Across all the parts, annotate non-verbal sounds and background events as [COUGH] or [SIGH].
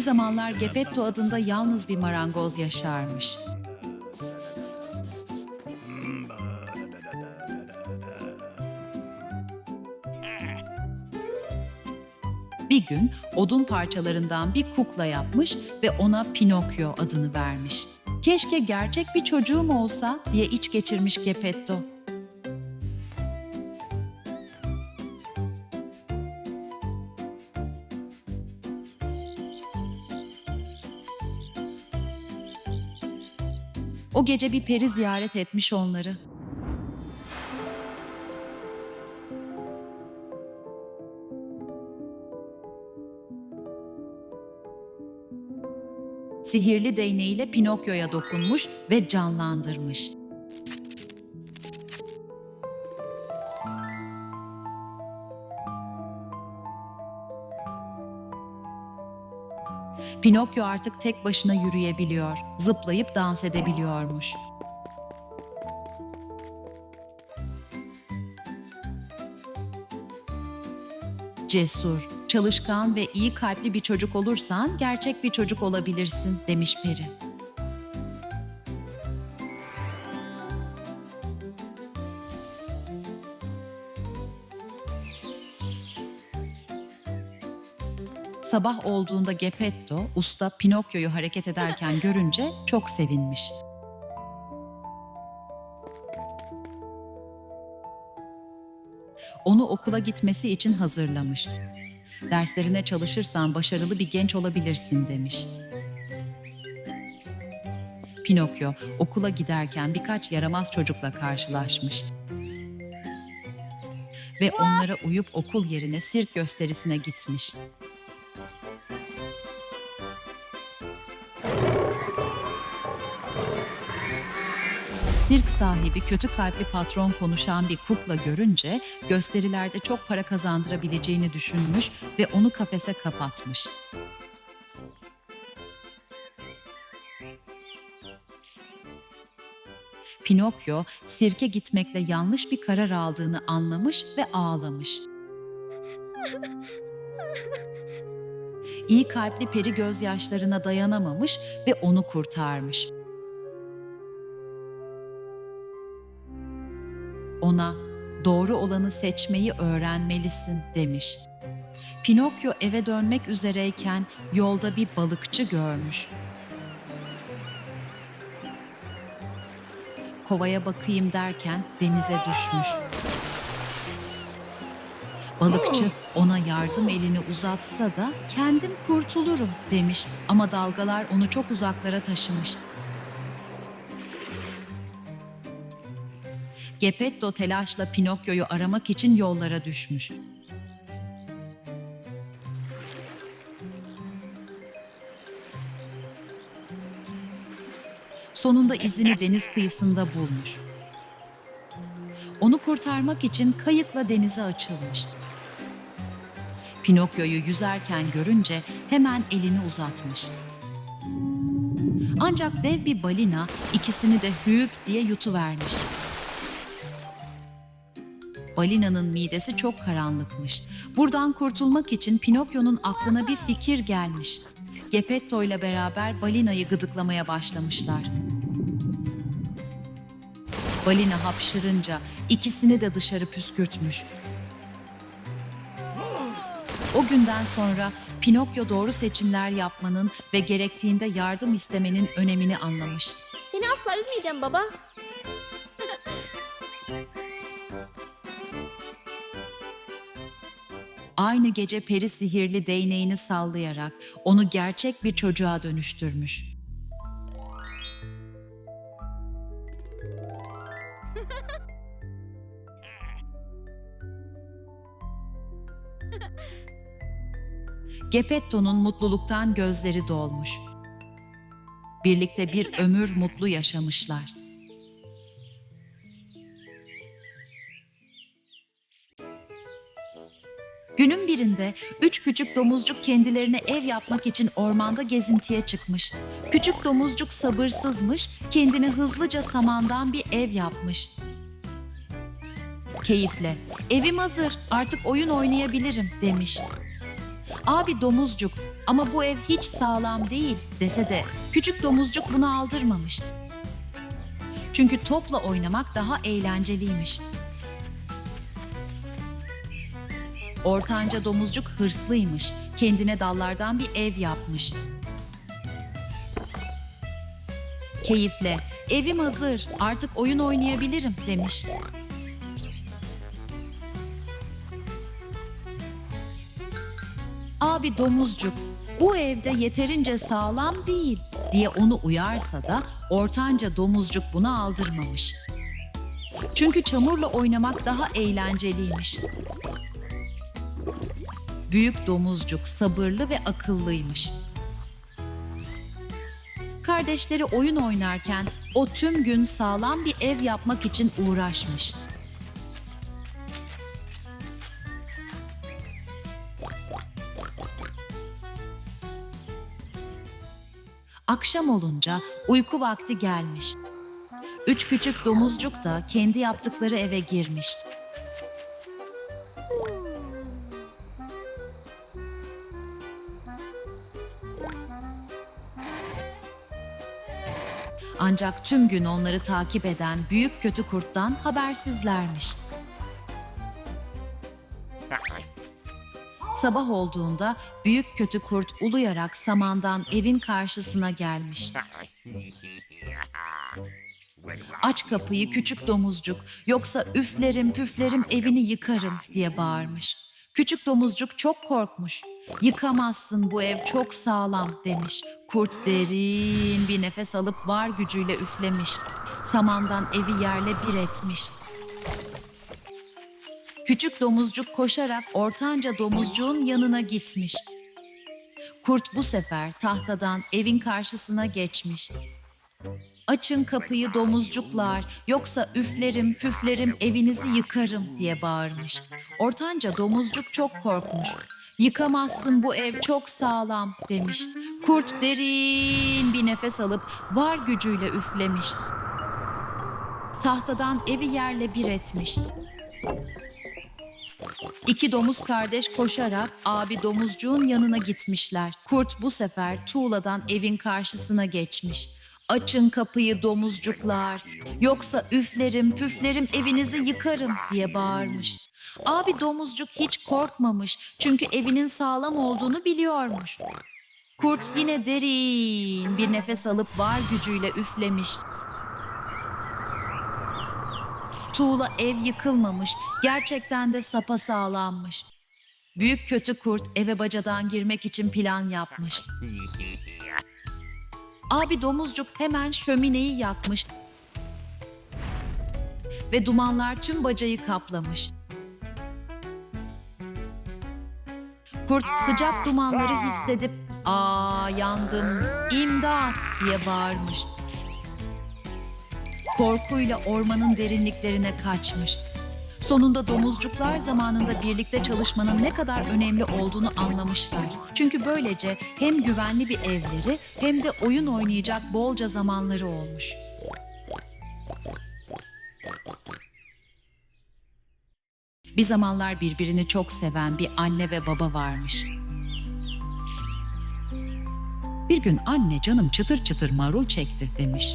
Bir zamanlar Geppetto adında yalnız bir marangoz yaşarmış. Bir gün odun parçalarından bir kukla yapmış ve ona Pinokyo adını vermiş. Keşke gerçek bir çocuğum olsa diye iç geçirmiş Geppetto. O gece bir peri ziyaret etmiş onları. Sihirli değneğiyle Pinokyo'ya dokunmuş ve canlandırmış. Pinokyo artık tek başına yürüyebiliyor, zıplayıp dans edebiliyormuş. Cesur, çalışkan ve iyi kalpli bir çocuk olursan gerçek bir çocuk olabilirsin demiş peri. Sabah olduğunda Geppetto, usta Pinokyo'yu hareket ederken görünce çok sevinmiş. Onu okula gitmesi için hazırlamış. Derslerine çalışırsan başarılı bir genç olabilirsin demiş. Pinokyo okula giderken birkaç yaramaz çocukla karşılaşmış. Ve onlara uyup okul yerine sirk gösterisine gitmiş. Sirk sahibi kötü kalpli patron konuşan bir kukla görünce gösterilerde çok para kazandırabileceğini düşünmüş ve onu kafese kapatmış. Pinokyo sirke gitmekle yanlış bir karar aldığını anlamış ve ağlamış. İyi kalpli peri gözyaşlarına dayanamamış ve onu kurtarmış. Ona doğru olanı seçmeyi öğrenmelisin demiş. Pinokyo eve dönmek üzereyken yolda bir balıkçı görmüş. Kovaya bakayım derken denize düşmüş. Balıkçı ona yardım elini uzatsa da kendim kurtulurum demiş ama dalgalar onu çok uzaklara taşımış. Geppetto telaşla Pinokyo'yu aramak için yollara düşmüş. Sonunda izini deniz kıyısında bulmuş. Onu kurtarmak için kayıkla denize açılmış. Pinokyo'yu yüzerken görünce hemen elini uzatmış. Ancak dev bir balina ikisini de hüp diye yutuvermiş. Balinanın midesi çok karanlıkmış. Buradan kurtulmak için Pinokyo'nun aklına bir fikir gelmiş. Geppetto ile beraber balinayı gıdıklamaya başlamışlar. Balina hapşırınca ikisini de dışarı püskürtmüş. O günden sonra Pinokyo doğru seçimler yapmanın ve gerektiğinde yardım istemenin önemini anlamış. Seni asla üzmeyeceğim baba. Aynı gece peri sihirli değneğini sallayarak onu gerçek bir çocuğa dönüştürmüş. [LAUGHS] Geppetto'nun mutluluktan gözleri dolmuş. Birlikte bir ömür mutlu yaşamışlar. Birinde üç küçük domuzcuk kendilerine ev yapmak için ormanda gezintiye çıkmış. Küçük domuzcuk sabırsızmış, kendine hızlıca samandan bir ev yapmış. Keyifle, evim hazır, artık oyun oynayabilirim demiş. Abi domuzcuk ama bu ev hiç sağlam değil dese de küçük domuzcuk bunu aldırmamış. Çünkü topla oynamak daha eğlenceliymiş. Ortanca domuzcuk hırslıymış. Kendine dallardan bir ev yapmış. Keyifle, evim hazır, artık oyun oynayabilirim demiş. Abi domuzcuk, bu evde yeterince sağlam değil diye onu uyarsa da ortanca domuzcuk bunu aldırmamış. Çünkü çamurla oynamak daha eğlenceliymiş. Büyük domuzcuk sabırlı ve akıllıymış. Kardeşleri oyun oynarken o tüm gün sağlam bir ev yapmak için uğraşmış. Akşam olunca uyku vakti gelmiş. Üç küçük domuzcuk da kendi yaptıkları eve girmiş. Ancak tüm gün onları takip eden büyük kötü kurttan habersizlermiş. Sabah olduğunda büyük kötü kurt uluyarak samandan evin karşısına gelmiş. Aç kapıyı küçük domuzcuk yoksa üflerim püflerim evini yıkarım diye bağırmış. Küçük domuzcuk çok korkmuş. Yıkamazsın bu ev çok sağlam demiş. Kurt derin bir nefes alıp var gücüyle üflemiş. Samandan evi yerle bir etmiş. Küçük domuzcuk koşarak ortanca domuzcuğun yanına gitmiş. Kurt bu sefer tahtadan evin karşısına geçmiş. Açın kapıyı domuzcuklar yoksa üflerim püflerim evinizi yıkarım diye bağırmış. Ortanca domuzcuk çok korkmuş. Yıkamazsın bu ev çok sağlam demiş. Kurt derin bir nefes alıp var gücüyle üflemiş. Tahtadan evi yerle bir etmiş. İki domuz kardeş koşarak abi domuzcuğun yanına gitmişler. Kurt bu sefer tuğladan evin karşısına geçmiş. Açın kapıyı domuzcuklar. Yoksa üflerim püflerim evinizi yıkarım diye bağırmış. Abi domuzcuk hiç korkmamış çünkü evinin sağlam olduğunu biliyormuş. Kurt yine derin bir nefes alıp var gücüyle üflemiş. Tuğla ev yıkılmamış, gerçekten de sapa sağlammış. Büyük kötü kurt eve bacadan girmek için plan yapmış. Abi domuzcuk hemen şömineyi yakmış ve dumanlar tüm bacayı kaplamış. Kurt sıcak dumanları hissedip "Aa yandım, imdat!" diye bağırmış. Korkuyla ormanın derinliklerine kaçmış. Sonunda domuzcuklar zamanında birlikte çalışmanın ne kadar önemli olduğunu anlamışlar. Çünkü böylece hem güvenli bir evleri hem de oyun oynayacak bolca zamanları olmuş. Bir zamanlar birbirini çok seven bir anne ve baba varmış. Bir gün anne canım çıtır çıtır marul çekti demiş.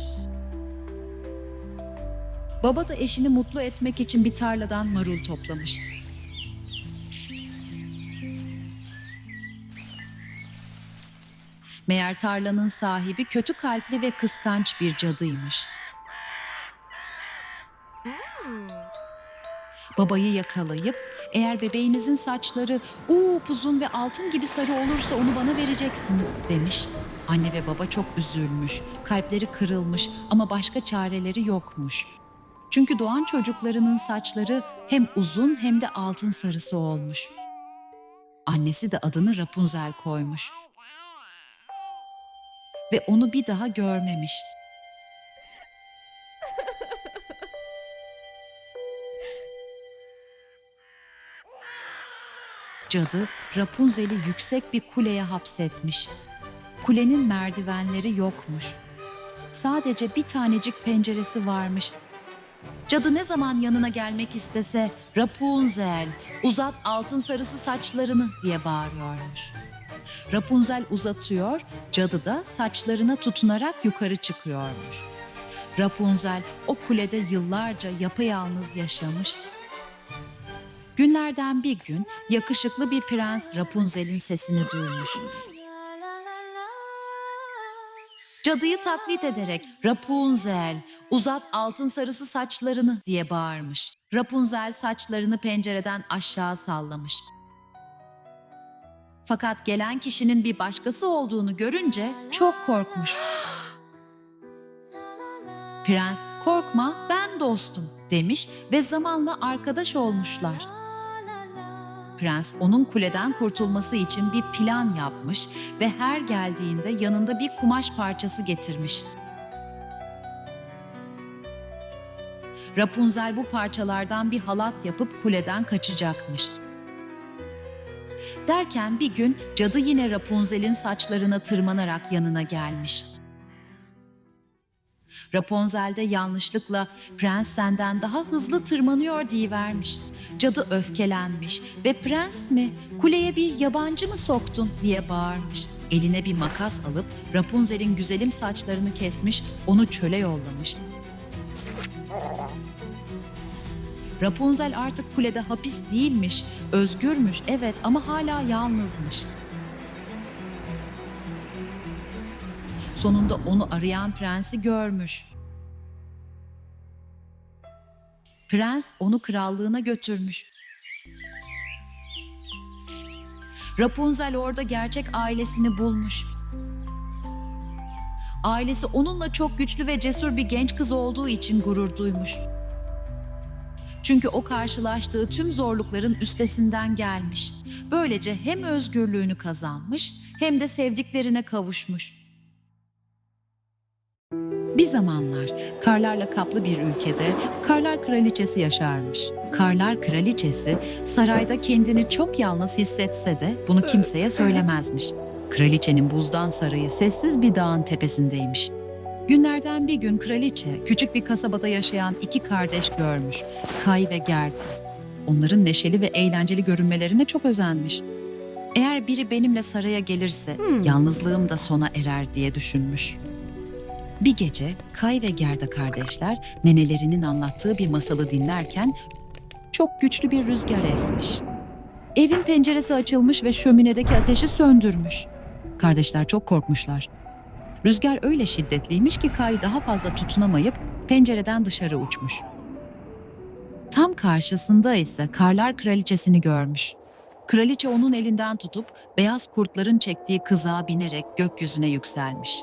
Baba da eşini mutlu etmek için bir tarladan marul toplamış. Meğer tarlanın sahibi kötü kalpli ve kıskanç bir cadıymış. Babayı yakalayıp eğer bebeğinizin saçları upuzun ve altın gibi sarı olursa onu bana vereceksiniz demiş. Anne ve baba çok üzülmüş, kalpleri kırılmış ama başka çareleri yokmuş. Çünkü doğan çocuklarının saçları hem uzun hem de altın sarısı olmuş. Annesi de adını Rapunzel koymuş. Ve onu bir daha görmemiş. Cadı Rapunzel'i yüksek bir kuleye hapsetmiş. Kulenin merdivenleri yokmuş. Sadece bir tanecik penceresi varmış Cadı ne zaman yanına gelmek istese Rapunzel uzat altın sarısı saçlarını diye bağırıyormuş. Rapunzel uzatıyor, cadı da saçlarına tutunarak yukarı çıkıyormuş. Rapunzel o kulede yıllarca yapayalnız yaşamış. Günlerden bir gün yakışıklı bir prens Rapunzel'in sesini duymuş. Cadıyı taklit ederek Rapunzel uzat altın sarısı saçlarını diye bağırmış. Rapunzel saçlarını pencereden aşağı sallamış. Fakat gelen kişinin bir başkası olduğunu görünce çok korkmuş. Prens korkma ben dostum demiş ve zamanla arkadaş olmuşlar. Prens onun kuleden kurtulması için bir plan yapmış ve her geldiğinde yanında bir kumaş parçası getirmiş. Rapunzel bu parçalardan bir halat yapıp kuleden kaçacakmış. Derken bir gün cadı yine Rapunzel'in saçlarına tırmanarak yanına gelmiş. Rapunzel de yanlışlıkla prens senden daha hızlı tırmanıyor diyivermiş. Cadı öfkelenmiş ve prens mi kuleye bir yabancı mı soktun diye bağırmış. Eline bir makas alıp Rapunzel'in güzelim saçlarını kesmiş onu çöle yollamış. Rapunzel artık kulede hapis değilmiş, özgürmüş evet ama hala yalnızmış. Sonunda onu arayan prensi görmüş. Prens onu krallığına götürmüş. Rapunzel orada gerçek ailesini bulmuş. Ailesi onunla çok güçlü ve cesur bir genç kız olduğu için gurur duymuş. Çünkü o karşılaştığı tüm zorlukların üstesinden gelmiş. Böylece hem özgürlüğünü kazanmış hem de sevdiklerine kavuşmuş. Bir zamanlar karlarla kaplı bir ülkede Karlar Kraliçesi yaşarmış. Karlar Kraliçesi sarayda kendini çok yalnız hissetse de bunu kimseye söylemezmiş. Kraliçenin buzdan sarayı sessiz bir dağın tepesindeymiş. Günlerden bir gün kraliçe küçük bir kasabada yaşayan iki kardeş görmüş. Kay ve Gerda. Onların neşeli ve eğlenceli görünmelerine çok özenmiş. Eğer biri benimle saraya gelirse yalnızlığım da sona erer diye düşünmüş. Bir gece Kay ve Gerda kardeşler nenelerinin anlattığı bir masalı dinlerken çok güçlü bir rüzgar esmiş. Evin penceresi açılmış ve şöminedeki ateşi söndürmüş. Kardeşler çok korkmuşlar. Rüzgar öyle şiddetliymiş ki Kay daha fazla tutunamayıp pencereden dışarı uçmuş. Tam karşısında ise Karlar Kraliçesini görmüş. Kraliçe onun elinden tutup beyaz kurtların çektiği kızağa binerek gökyüzüne yükselmiş.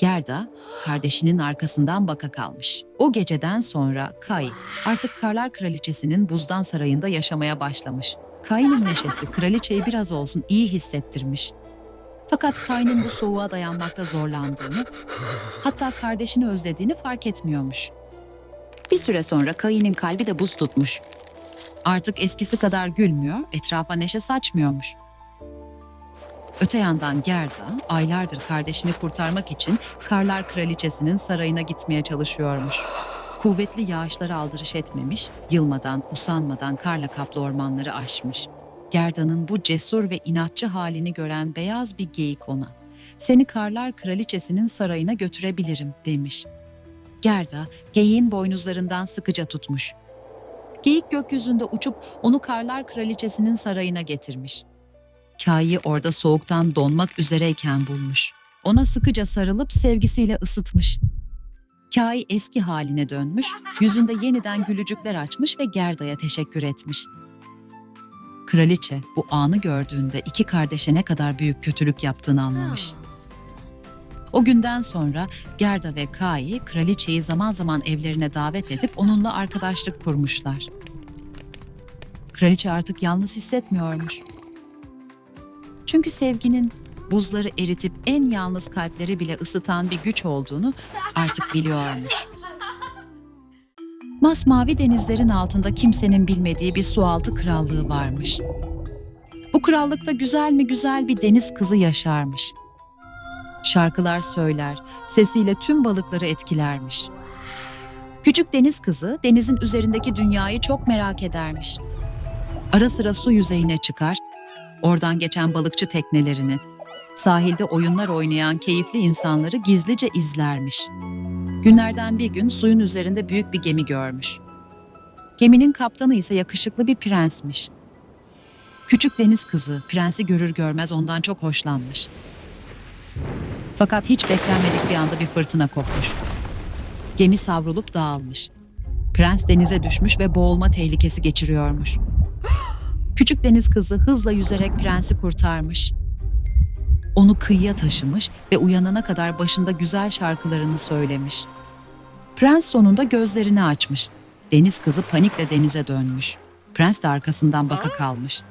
Gerda kardeşinin arkasından baka kalmış. O geceden sonra Kay artık Karlar Kraliçesi'nin buzdan sarayında yaşamaya başlamış. Kay'ın neşesi kraliçeyi biraz olsun iyi hissettirmiş. Fakat Kay'ın bu soğuğa dayanmakta zorlandığını, hatta kardeşini özlediğini fark etmiyormuş. Bir süre sonra Kay'ın kalbi de buz tutmuş. Artık eskisi kadar gülmüyor, etrafa neşe saçmıyormuş. Öte yandan Gerda aylardır kardeşini kurtarmak için Karlar Kraliçesi'nin sarayına gitmeye çalışıyormuş. Kuvvetli yağışlara aldırış etmemiş, yılmadan, usanmadan karla kaplı ormanları aşmış. Gerda'nın bu cesur ve inatçı halini gören beyaz bir geyik ona, seni Karlar Kraliçesi'nin sarayına götürebilirim demiş. Gerda, geyiğin boynuzlarından sıkıca tutmuş. Geyik gökyüzünde uçup onu Karlar Kraliçesi'nin sarayına getirmiş. Kayı orada soğuktan donmak üzereyken bulmuş. Ona sıkıca sarılıp sevgisiyle ısıtmış. Kay eski haline dönmüş, yüzünde yeniden gülücükler açmış ve Gerda'ya teşekkür etmiş. Kraliçe bu anı gördüğünde iki kardeşe ne kadar büyük kötülük yaptığını anlamış. O günden sonra Gerda ve Kai kraliçeyi zaman zaman evlerine davet edip onunla arkadaşlık kurmuşlar. Kraliçe artık yalnız hissetmiyormuş. Çünkü sevginin buzları eritip en yalnız kalpleri bile ısıtan bir güç olduğunu artık biliyormuş. Masmavi denizlerin altında kimsenin bilmediği bir sualtı krallığı varmış. Bu krallıkta güzel mi güzel bir deniz kızı yaşarmış. Şarkılar söyler, sesiyle tüm balıkları etkilermiş. Küçük deniz kızı denizin üzerindeki dünyayı çok merak edermiş. Ara sıra su yüzeyine çıkar, oradan geçen balıkçı teknelerini, sahilde oyunlar oynayan keyifli insanları gizlice izlermiş. Günlerden bir gün suyun üzerinde büyük bir gemi görmüş. Geminin kaptanı ise yakışıklı bir prensmiş. Küçük deniz kızı prensi görür görmez ondan çok hoşlanmış. Fakat hiç beklenmedik bir anda bir fırtına kopmuş. Gemi savrulup dağılmış. Prens denize düşmüş ve boğulma tehlikesi geçiriyormuş. Küçük deniz kızı hızla yüzerek prensi kurtarmış. Onu kıyıya taşımış ve uyanana kadar başında güzel şarkılarını söylemiş. Prens sonunda gözlerini açmış. Deniz kızı panikle denize dönmüş. Prens de arkasından baka kalmış.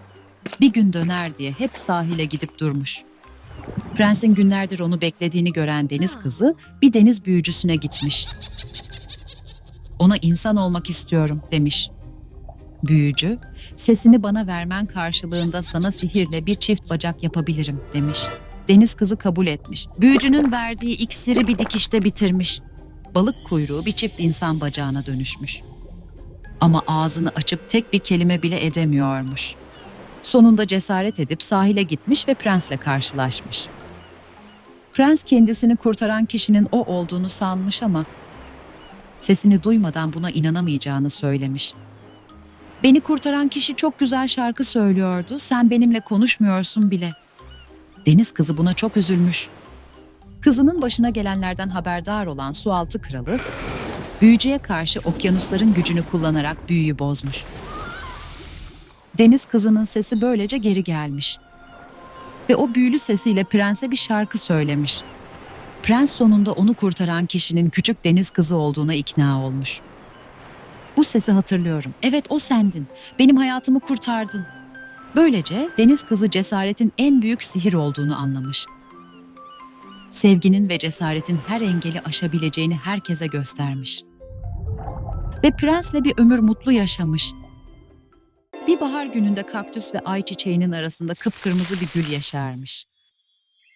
Bir gün döner diye hep sahile gidip durmuş. Prensin günlerdir onu beklediğini gören deniz kızı bir deniz büyücüsüne gitmiş. Ona insan olmak istiyorum demiş. Büyücü, sesini bana vermen karşılığında sana sihirle bir çift bacak yapabilirim demiş. Deniz kızı kabul etmiş. Büyücünün verdiği iksiri bir dikişte bitirmiş. Balık kuyruğu bir çift insan bacağına dönüşmüş. Ama ağzını açıp tek bir kelime bile edemiyormuş. Sonunda cesaret edip sahile gitmiş ve prensle karşılaşmış. Prens kendisini kurtaran kişinin o olduğunu sanmış ama sesini duymadan buna inanamayacağını söylemiş. Beni kurtaran kişi çok güzel şarkı söylüyordu. Sen benimle konuşmuyorsun bile. Deniz kızı buna çok üzülmüş. Kızının başına gelenlerden haberdar olan sualtı kralı, büyücüye karşı okyanusların gücünü kullanarak büyüyü bozmuş. Deniz kızının sesi böylece geri gelmiş. Ve o büyülü sesiyle prense bir şarkı söylemiş. Prens sonunda onu kurtaran kişinin küçük deniz kızı olduğuna ikna olmuş. Bu sesi hatırlıyorum. Evet o sendin. Benim hayatımı kurtardın. Böylece deniz kızı cesaretin en büyük sihir olduğunu anlamış. Sevginin ve cesaretin her engeli aşabileceğini herkese göstermiş. Ve prensle bir ömür mutlu yaşamış. Bir bahar gününde kaktüs ve ayçiçeğinin arasında kıpkırmızı bir gül yeşermiş.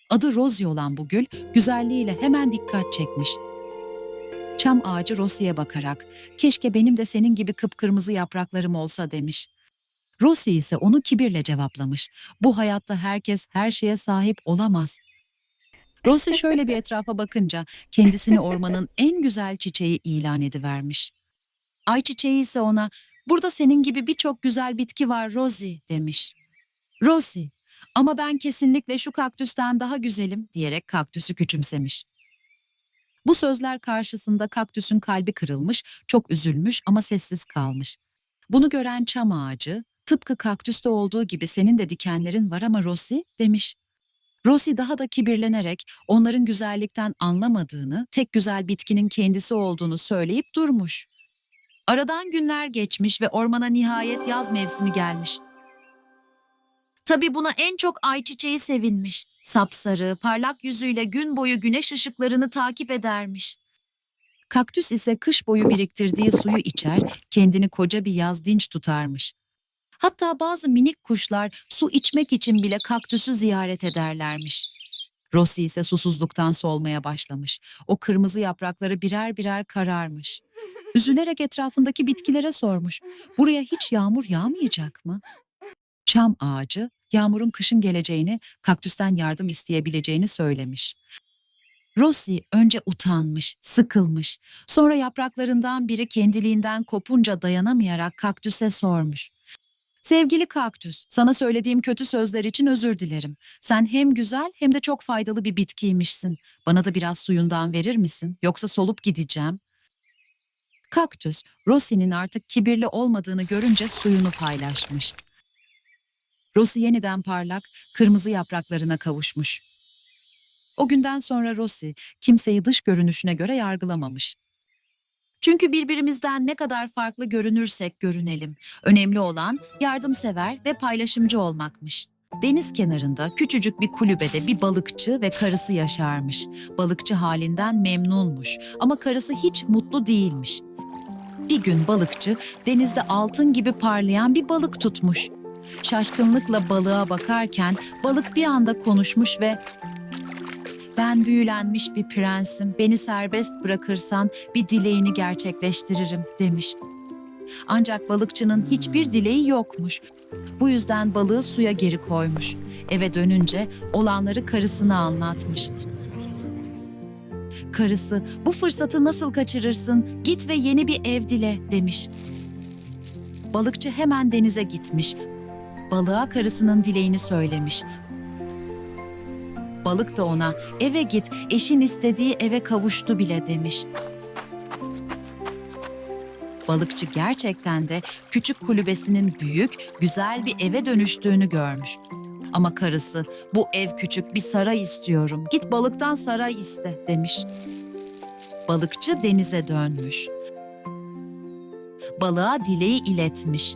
Adı Rosie olan bu gül güzelliğiyle hemen dikkat çekmiş. Çam ağacı Rosie'ye bakarak keşke benim de senin gibi kıpkırmızı yapraklarım olsa demiş. Rosie ise onu kibirle cevaplamış. Bu hayatta herkes her şeye sahip olamaz. Rosie şöyle bir [LAUGHS] etrafa bakınca kendisini ormanın en güzel çiçeği ilan edivermiş. Ayçiçeği ise ona burada senin gibi birçok güzel bitki var Rosie demiş. Rosie ama ben kesinlikle şu kaktüsten daha güzelim diyerek kaktüsü küçümsemiş. Bu sözler karşısında kaktüsün kalbi kırılmış, çok üzülmüş ama sessiz kalmış. Bunu gören çam ağacı, tıpkı kaktüste olduğu gibi senin de dikenlerin var ama Rosie demiş. Rosie daha da kibirlenerek onların güzellikten anlamadığını, tek güzel bitkinin kendisi olduğunu söyleyip durmuş. Aradan günler geçmiş ve ormana nihayet yaz mevsimi gelmiş. Tabii buna en çok ayçiçeği sevinmiş. Sapsarı, parlak yüzüyle gün boyu güneş ışıklarını takip edermiş. Kaktüs ise kış boyu biriktirdiği suyu içer, kendini koca bir yaz dinç tutarmış. Hatta bazı minik kuşlar su içmek için bile kaktüsü ziyaret ederlermiş. Rossi ise susuzluktan solmaya başlamış. O kırmızı yaprakları birer birer kararmış. Üzülerek etrafındaki bitkilere sormuş. Buraya hiç yağmur yağmayacak mı? Çam ağacı yağmurun kışın geleceğini, kaktüsten yardım isteyebileceğini söylemiş. Rossi önce utanmış, sıkılmış. Sonra yapraklarından biri kendiliğinden kopunca dayanamayarak kaktüse sormuş. Sevgili kaktüs, sana söylediğim kötü sözler için özür dilerim. Sen hem güzel hem de çok faydalı bir bitkiymişsin. Bana da biraz suyundan verir misin? Yoksa solup gideceğim. Kaktüs, Rossi'nin artık kibirli olmadığını görünce suyunu paylaşmış. Rossi yeniden parlak, kırmızı yapraklarına kavuşmuş. O günden sonra Rossi kimseyi dış görünüşüne göre yargılamamış. Çünkü birbirimizden ne kadar farklı görünürsek görünelim. Önemli olan yardımsever ve paylaşımcı olmakmış. Deniz kenarında küçücük bir kulübede bir balıkçı ve karısı yaşarmış. Balıkçı halinden memnunmuş ama karısı hiç mutlu değilmiş. Bir gün balıkçı denizde altın gibi parlayan bir balık tutmuş. Şaşkınlıkla balığa bakarken balık bir anda konuşmuş ve Ben büyülenmiş bir prensim. Beni serbest bırakırsan bir dileğini gerçekleştiririm demiş. Ancak balıkçının hiçbir dileği yokmuş. Bu yüzden balığı suya geri koymuş. Eve dönünce olanları karısına anlatmış. Karısı, bu fırsatı nasıl kaçırırsın? Git ve yeni bir ev dile demiş. Balıkçı hemen denize gitmiş. Balığa karısının dileğini söylemiş. Balık da ona eve git eşin istediği eve kavuştu bile demiş. Balıkçı gerçekten de küçük kulübesinin büyük, güzel bir eve dönüştüğünü görmüş. Ama karısı bu ev küçük bir saray istiyorum. Git balıktan saray iste demiş. Balıkçı denize dönmüş. Balığa dileği iletmiş.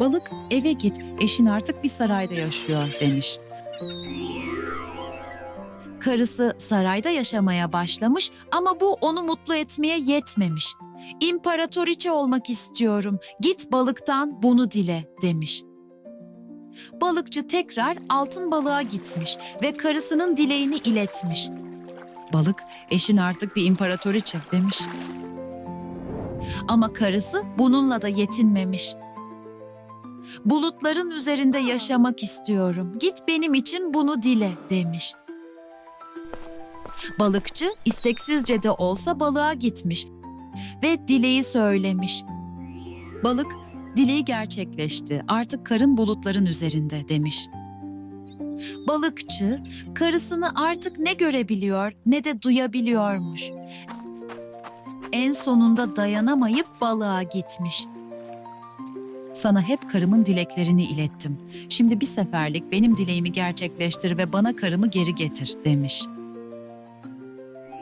Balık eve git eşin artık bir sarayda yaşıyor demiş. Karısı sarayda yaşamaya başlamış ama bu onu mutlu etmeye yetmemiş. İmparatoriçe olmak istiyorum. Git balıktan bunu dile demiş. Balıkçı tekrar altın balığa gitmiş ve karısının dileğini iletmiş. Balık eşin artık bir imparatoriçe demiş. Ama karısı bununla da yetinmemiş. Bulutların üzerinde yaşamak istiyorum. Git benim için bunu dile demiş. Balıkçı isteksizce de olsa balığa gitmiş ve dileği söylemiş. Balık, dileği gerçekleşti. Artık karın bulutların üzerinde demiş. Balıkçı karısını artık ne görebiliyor ne de duyabiliyormuş. En sonunda dayanamayıp balığa gitmiş. Sana hep karımın dileklerini ilettim. Şimdi bir seferlik benim dileğimi gerçekleştir ve bana karımı geri getir demiş.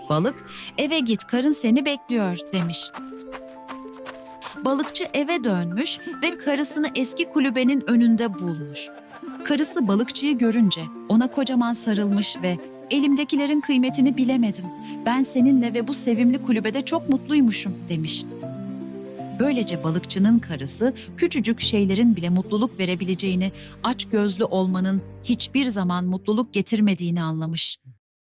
Balık, eve git karın seni bekliyor demiş. Balıkçı eve dönmüş ve karısını eski kulübenin önünde bulmuş. Karısı balıkçıyı görünce ona kocaman sarılmış ve elimdekilerin kıymetini bilemedim. Ben seninle ve bu sevimli kulübede çok mutluymuşum demiş. Böylece balıkçının karısı küçücük şeylerin bile mutluluk verebileceğini, aç gözlü olmanın hiçbir zaman mutluluk getirmediğini anlamış.